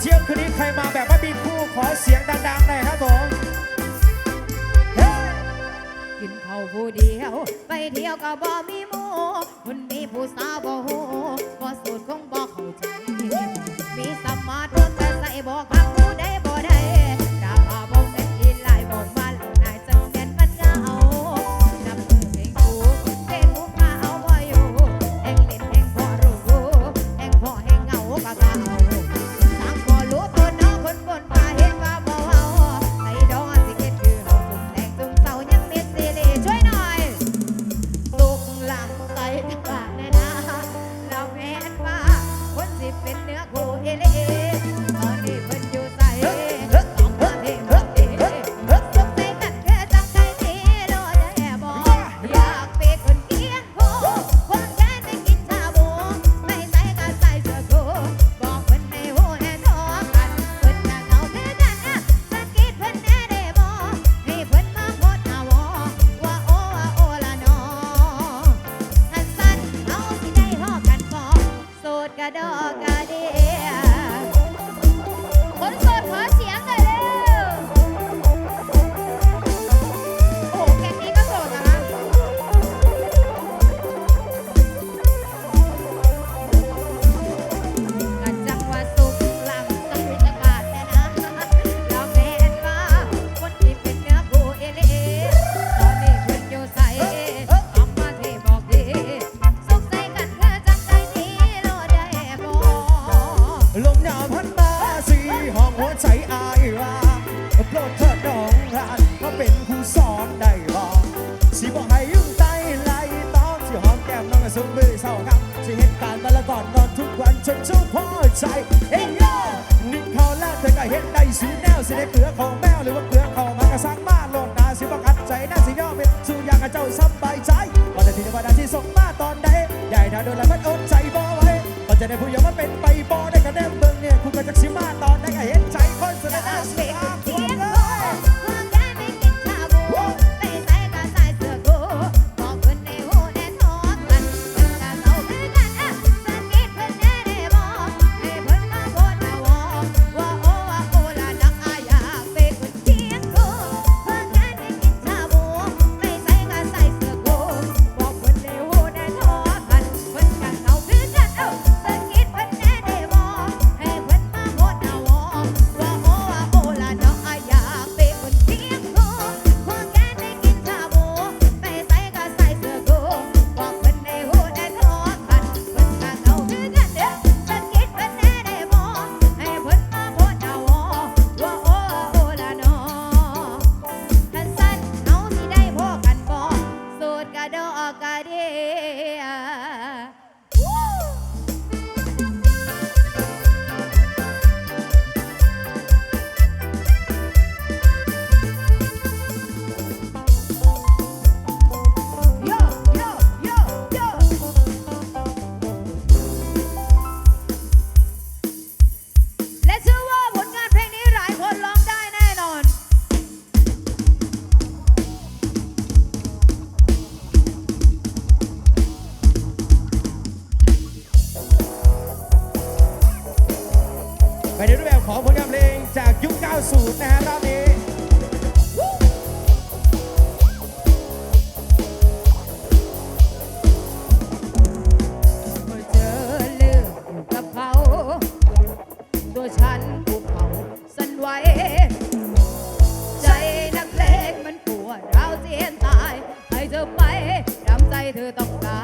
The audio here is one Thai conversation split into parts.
เที่ยงคืนนี้ใครมาแบบว่ามีคู่ขอเสียงดังๆหน่อยครับผมกินเผาผู้เดียว ไปเที่ยวก็บ่มีโมู่คนมีผู้สาวบ่หูบ่สูตรคงบ่เข้าใจ มีสมาร์ทโฟนแต่ใส่บ่พักผู้ใดบ่ได้ ส่เฮ้ยโยนิ่งเขาละเธอก็เห็นได้สีแนวสีได้เกลือของแมวหรือว่าเกลือของมันก็สร้างบ้านลงนาสีบังคัดใจหน้าสีย่อเป็นสู่อยากให้เจ้าสบายใจวันอาทิตย์วันอาทิตย์ส่งมาตอนใดใหญ่ดาวโดนละมันอดใจบ่ไว้ก็จะได้ผู้ยอมมันเป็น ในรูปแบบของผลงานเพลงจากยุค 90 นะฮะรอบนี้ฉันผูกเขาสันไว้ ใจนักเลงมันปวดร้าวเจียนตายให้เธอไปตาใจเธอต้องกา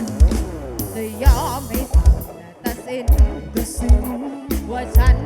รจะยอมให้สั่งแต่สิน was an